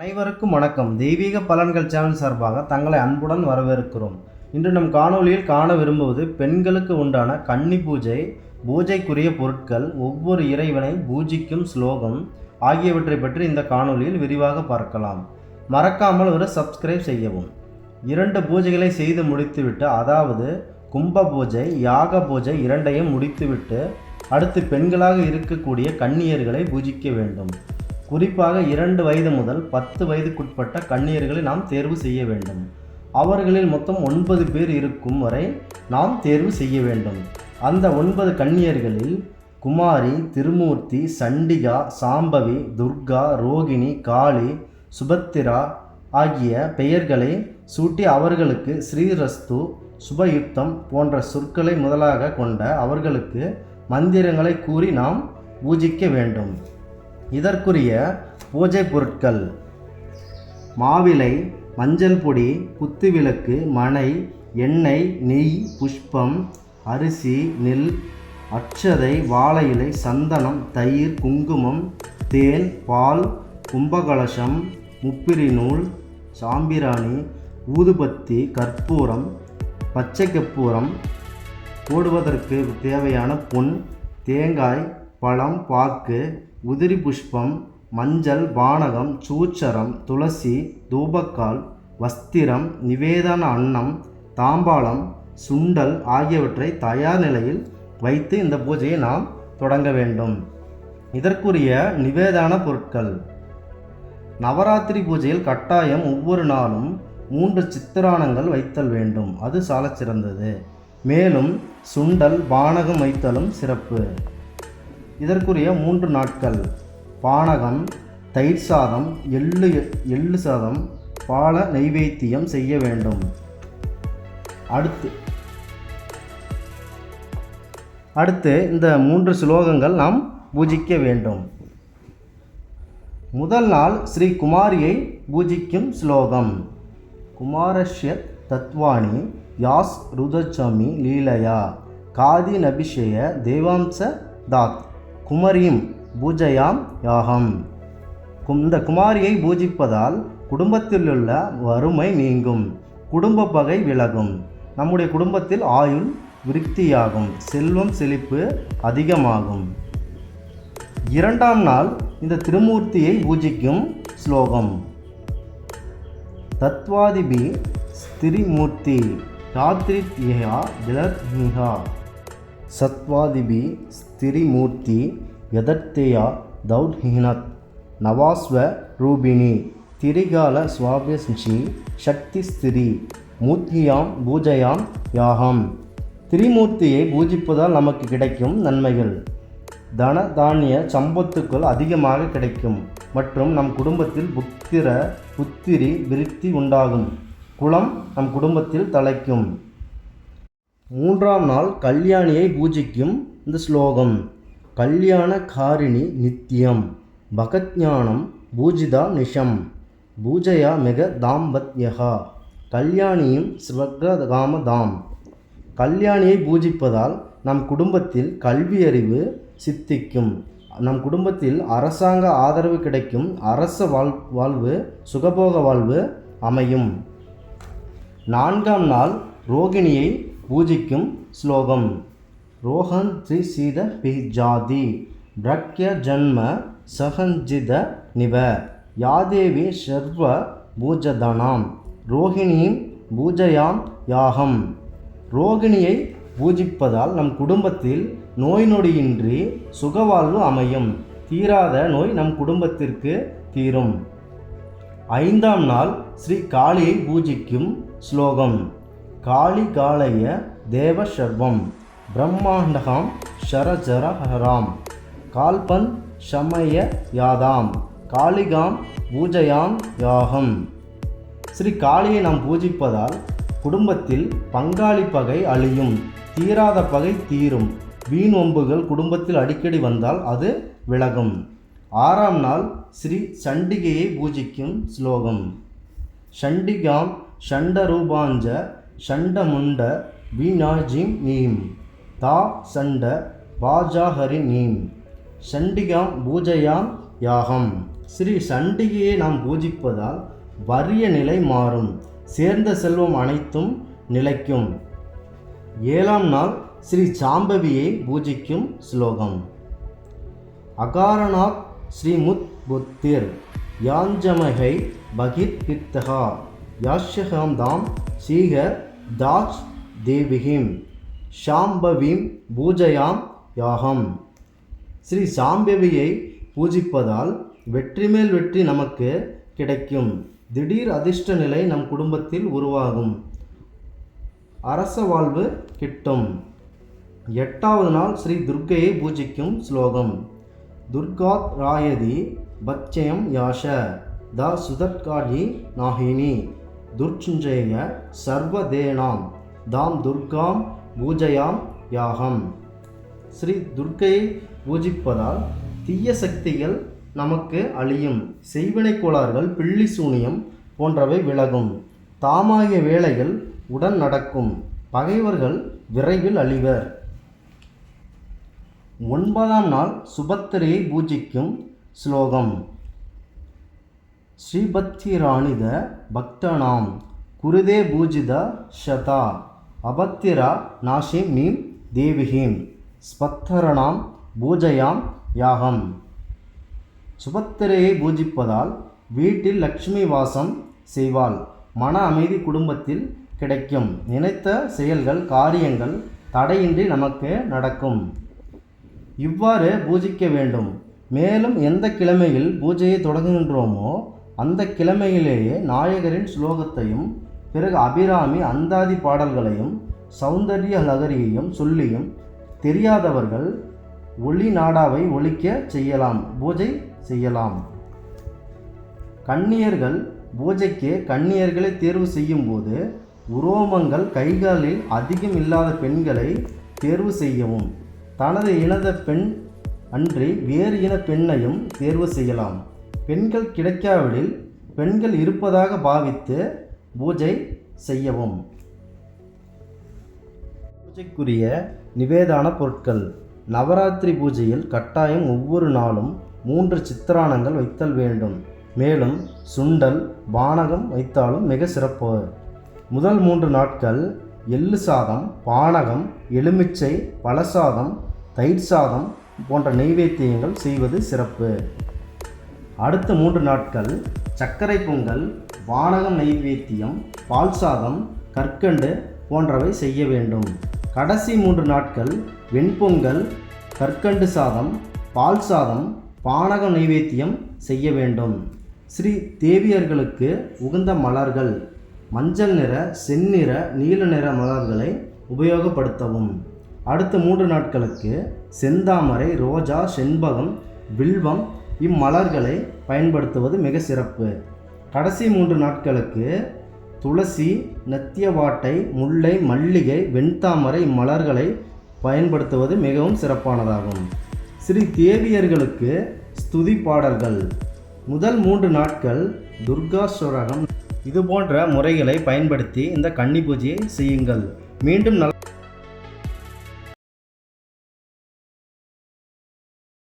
அனைவருக்கும் வணக்கம். தெய்வீக பலன்கள் சேனல் சார்பாக தங்களை அன்புடன் வரவேற்கிறோம். இன்று நம் காணொளியில் காண விரும்புவது பெண்களுக்கு உண்டான கன்னி பூஜை பூஜைக்குரிய பொருட்கள் ஒவ்வொரு இறைவனை பூஜிக்கும் ஸ்லோகம் ஆகியவற்றை பற்றி இந்த காணொளியில் விரிவாக பார்க்கலாம். மறக்காமல் ஒரு சப்ஸ்கிரைப் செய்யவும். இரண்டு பூஜைகளை செய்து முடித்துவிட்டு அதாவது கும்ப பூஜை யாக பூஜை இரண்டையும் முடித்துவிட்டு அடுத்து பெண்களாக இருக்கக்கூடிய கன்னியர்களை பூஜிக்க வேண்டும். குறிப்பாக இரண்டு வயது முதல் பத்து வயதுக்குட்பட்ட கன்னியர்களை நாம் தேர்வு செய்ய வேண்டும். அவர்களில் மொத்தம் ஒன்பது பேர் இருக்கும் வரை நாம் தேர்வு செய்ய வேண்டும். அந்த ஒன்பது கன்னியர்களில் குமாரி திருமூர்த்தி சண்டிகா சாம்பவி துர்கா ரோகிணி காளி சுபத்திரா ஆகிய பெயர்களை சூட்டி அவர்களுக்கு ஸ்ரீரஸ்து சுபயுக்தம் போன்ற சொற்களை முதலாக கொண்ட அவர்களுக்கு மந்திரங்களை கூறி நாம் பூஜிக்க வேண்டும். இதற்குரிய பூஜை பொருட்கள். மாவிலை மஞ்சள் பொடி குத்துவிளக்கு மணை எண்ணெய் நெய் புஷ்பம் அரிசி நெல் அட்சதை வாழை இலை சந்தனம் தயிர் குங்குமம் தேன் பால் கும்பகலசம் முப்பிரி நூல் சாம்பிராணி ஊதுபத்தி கற்பூரம் பச்சை கற்பூரம் போடுவதற்கு தேவையான பொன் தேங்காய் பழம் பாக்கு உதிரி புஷ்பம் மஞ்சள் பானகம் சூச்சரம் துளசி தூபக்கால் வஸ்திரம் நிவேதன அன்னம் தாம்பாளம் சுண்டல் ஆகியவற்றை தயார் நிலையில் வைத்து இந்த பூஜையை நாம் தொடங்க வேண்டும். இதற்குரிய நிவேதான பொருட்கள். நவராத்திரி பூஜையில் கட்டாயம் ஒவ்வொரு நாளும் மூன்று சித்திரானங்கள் வைத்தல் வேண்டும். அது சாலச்சிறந்தது. மேலும் சுண்டல் பானகம் வைத்தலும் சிறப்பு. இதற்குரிய மூன்று நாட்கள். பானகம் தயிர் சாதம் எள்ளு எள்ளு சாதம் பால நைவேத்தியம் செய்ய வேண்டும். அடுத்து அடுத்து இந்த மூன்று ஸ்லோகங்கள் நாம் பூஜிக்க வேண்டும். முதல் நாள் ஸ்ரீ குமாரியை பூஜிக்கும் ஸ்லோகம். குமாரஷ்ய தத்வானி யாஸ் ருதச்சமி லீலையா காதி நபிஷய தேவாம்ச தாத். குமரியும் பூஜையாம் யாகம். கும்- இந்த குமாரியை பூஜிப்பதால் குடும்பத்திலுள்ள வறுமை நீங்கும். குடும்ப பகை விலகும். நம்முடைய குடும்பத்தில் ஆயுள் விருத்தியாகும். செல்வம் செழிப்பு அதிகமாகும். இரண்டாம் நாள் இந்த திருமூர்த்தியை பூஜிக்கும் ஸ்லோகம். தத்வாதிபி ஸ்திரிமூர்த்தி யாத்ரித்யா ஜலத்மிகா சத்வாதிபி ஸ்திரிமூர்த்தி யதர்த்தயா தௌர்ஹீனத் நவாஸ்வ ரூபிணி திரிகால சுவாபியசி சக்தி ஸ்திரி மூர்த்தியாம் பூஜையாம் யாகம். திரிமூர்த்தியை பூஜிப்பதால் நமக்கு கிடைக்கும் நன்மைகள். தன தானிய சம்பத்துக்கள் அதிகமாக கிடைக்கும் மற்றும் நம் குடும்பத்தில் புத்திர புத்திரி விருத்தி உண்டாகும். குலம் நம் குடும்பத்தில் தலைக்கும் மூன்றாம் நாள் கல்யாணியை பூஜிக்கும் இந்த ஸ்லோகம் கல்யாண காரிணி நித்தியம் பகத்ஞானம் பூஜிதா நிஷம் பூஜையா மிக தாம்பத்யகா கல்யாணியும் ஸ்வக்ரகாம தாம் கல்யாணியை பூஜிப்பதால் நம் குடும்பத்தில் கல்வியறிவு சித்திக்கும் நம் குடும்பத்தில் அரசாங்க ஆதரவு கிடைக்கும் அரச வாழ் வாழ்வு சுகபோக வாழ்வு அமையும். நான்காம் நாள் ரோகிணியை பூஜிக்கும் ஸ்லோகம். ரோஹன் த்ரிசீத பிஜாதி. பிரக்ய ஜன்ம சகஞ்சித நிவ. யாதேவி ஷர்வ பூஜதனாம். ரோஹிணியும் பூஜையாம் யாகம். ரோகிணியை பூஜிப்பதால் நம் குடும்பத்தில் நோய் நொடியின்றி சுகவாழ்வு அமையும். தீராத நோய் நம் குடும்பத்திற்கு தீரும். ஐந்தாம் நாள் ஸ்ரீ காளியை பூஜிக்கும் ஸ்லோகம். காளி காளைய தேவ சர்வம் பிரம்மாண்டகாம் ஷரஜரஹராம் கால்பன் ஷமய யாதாம். காளிகாம் பூஜையாம் யாகம். ஸ்ரீ காளியை நாம் பூஜிப்பதால் குடும்பத்தில் பங்காளி பகை அழியும் தீராத பகை தீரும். வீண் ஒம்புகள் குடும்பத்தில் அடிக்கடி வந்தால் அது விலகும். ஆறாம் நாள் ஸ்ரீ சண்டிகையை பூஜிக்கும் ஸ்லோகம். ஷண்டிகாம் ஷண்டரூபாஞ்ச ஷண்டமுண்ட வீணாஜிம் நீம். தா சண்ட பாஜாஹரி நீம். ஷண்டிகாம் பூஜையாம் யாகம். ஸ்ரீ சண்டிகையை நாம் பூஜிப்பதால் வறிய நிலை மாறும். சேர்ந்த செல்வம் அனைத்தும் நிலைக்கும். ஏழாம் நாள் ஸ்ரீ சாம்பவியை பூஜிக்கும் ஸ்லோகம். அகாரநாத் ஸ்ரீமுத் புத்திர். யாஞ்சமகை பகித் கித்தகா. யாஷ்யகாம் தாம் சீக தாஜ் தேவிகிம் ஷாம்பவீம் பூஜயாம் யாகம். ஸ்ரீ சாம்பவியை பூஜிப்பதால் வெற்றி மேல் வெற்றி நமக்கு கிடைக்கும். திடீர் அதிர்ஷ்ட நிலை நம் குடும்பத்தில் உருவாகும். அரச வாழ்வு கிட்டும். எட்டாவது நாள் ஸ்ரீ துர்க்கையை பூஜிக்கும் ஸ்லோகம். துர்காத் ராயதி பச்சயம் யாஷ. த சுதத்காடி நாகினி. துர்ச்சுஞ்சய சர்வதேனாம். தாம் துர்காம் பூஜையாம் யாகம். ஸ்ரீ துர்க்கையை பூஜிப்பதால் தீய சக்திகள் நமக்கு அழியும். செய்வினை கோளாறுகள் பில்லி சூனியம் போன்றவை விலகும். தாமாகிய வேலைகள் உடன் நடக்கும். பகைவர்கள் விரைவில் அழிவர். ஒன்பதாம் நாள் சுபத்திரையை பூஜிக்கும் ஸ்லோகம். ஸ்ரீபத்திராணித பக்தனாம். குருதே பூஜித ஷதா. அபத்திரா நாஷி மீம் தேவிஹீம் ஸ்பத்தரணாம் பூஜையாம் யாகம். சுபத்திரையை பூஜிப்பதால் வீட்டில் லக்ஷ்மி வாசம் செய்வாள். மன அமைதி குடும்பத்தில் கிடைக்கும். நினைத்த செயல்கள் காரியங்கள் தடையின்றி நமக்கு நடக்கும். இவ்வாறு பூஜிக்க வேண்டும். மேலும் எந்த கிழமையில் பூஜையை தொடங்குகின்றோமோ அந்த கிழமையிலேயே நாயகரின் ஸ்லோகத்தையும் பிறகு அபிராமி அந்தாதி பாடல்களையும் சௌந்தர்ய லகரியையும் சொல்லியும் தெரியாதவர்கள் ஒளி நாடாவை ஒழிக்க செய்யலாம் பூஜை செய்யலாம். கண்ணியர்கள் பூஜைக்கு கண்ணியர்களை தேர்வு செய்யும்போது உரோமங்கள் கைகாலில் அதிகம் இல்லாத பெண்களை தேர்வு செய்யவும் தனது இனத பெண் அன்றி வேறு இன பெண்ணையும் தேர்வு செய்யலாம். பெண்கள் கிடைக்காவிடில் பெண்கள் இருப்பதாக பாவித்து பூஜை செய்யவும். பூஜைக்குரிய நிவேதான பொருட்கள். நவராத்திரி பூஜையில் கட்டாயம் ஒவ்வொரு நாளும் மூன்று சித்திரானங்கள் வைத்தல் வேண்டும். மேலும் சுண்டல் பானகம் வைத்தாலும் மிக சிறப்பு. முதல் மூன்று நாட்கள் எள்ளு சாதம் பானகம் எலுமிச்சை பழசாதம் தயிர் சாதம் போன்ற நெய்வேத்தியங்கள் செய்வது சிறப்பு. அடுத்த மூன்று நாட்கள் சர்க்கரை பொங்கல் வானகம் நைவேத்தியம் பால் சாதம் கற்கண்டு போன்றவை செய்ய வேண்டும். கடைசி மூன்று நாட்கள் வெண்பொங்கல் கற்கண்டு சாதம் பால் சாதம் பானக நைவேத்தியம் செய்ய வேண்டும். ஸ்ரீ தேவியர்களுக்கு உகந்த மலர்கள் மஞ்சள் நிற செந்நிற நீல நிற மலர்களை உபயோகப்படுத்தவும். அடுத்த மூன்று நாட்களுக்கு செந்தாமரை ரோஜா செண்பகம் வில்வம் இம்மலர்களை பயன்படுத்துவது மிக சிறப்பு. கடைசி மூன்று நாட்களுக்கு துளசி நத்தியவாட்டை முல்லை மல்லிகை வெண்தாமரை இம்மலர்களை பயன்படுத்துவது மிகவும் சிறப்பானதாகும். ஸ்ரீ தேவியர்களுக்கு ஸ்துதி பாடல்கள். முதல் மூன்று நாட்கள் துர்காஸ்வரகம். இது போன்ற முறைகளை பயன்படுத்தி இந்த கன்னி பூஜையை செய்யுங்கள். மீண்டும் நல்ல